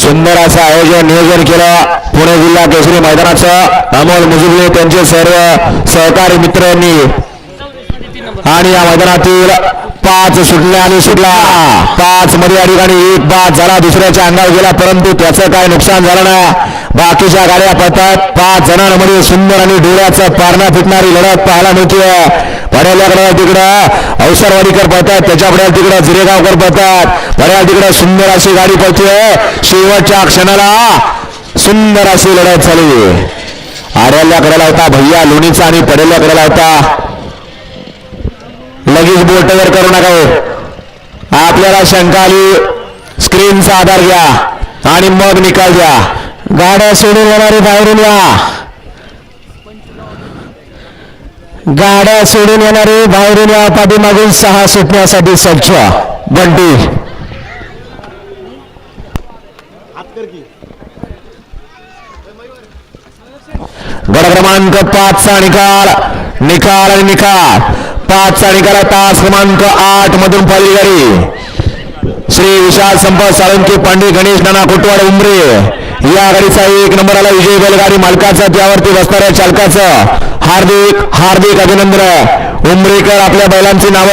सुंदर असं आयोजन नियोजन केलं. पुणे जिल्हा केसरी मैदानाचं. अमोल मुजुबले त्यांचे सर्व सहकारी मित्रांनी. आणि या मैदानातील पाच सुटले आणि सुटला. पाच मध्ये या ठिकाणी एक बाद झाला. दुसऱ्याच्या अंगावर गेला. परंतु त्याचं काय नुकसान झालं ना बाकीच्या गाड्या पळतात. पाच जणांमध्ये सुंदर आणि डोळ्याचं पारणा फुटणारी लढत पाहायला मिळते पड्याल्याकडे तिकडं अवसरवाडीकर पळतात त्याच्या तिकडं जिरेगावकर पळतात पड्याला तिकडं सुंदर अशी गाडी पळते. शेवटच्या क्षणाला सुंदर अशी लढत झाली. आड्याल्या कडेला होता भैया लोणीचा आणि पडेल्या कडेला होता लगेच बोटवर करू नका हो. आपल्याला शंका आली स्क्रीनचा आधार घ्या आणि मग निकाल द्या. गाड्या सोडून येणारे बाहेरून या. गाड्या सोडून येणारे बाहेरून या पाठीमागून सहा सुटण्यासाठी सज्ज. बंटी. गड क्रमांक पाचचा निकाल. निकाल आणि निकाल. पाचचा निकाल तास क्रमांक आठ मधून पाली गाडी. श्री विशाल संपत साळुंके पांडे गणेश नाना कोटवाड उमरे. या गाडीचा एक नंबर आला विजय बैलगाडी मालकाचा त्यावरती बसणाऱ्या चालकाचं. हार्दिक हार्दिक अभिनंदन. उमरेकर आपल्या बैलांची नावं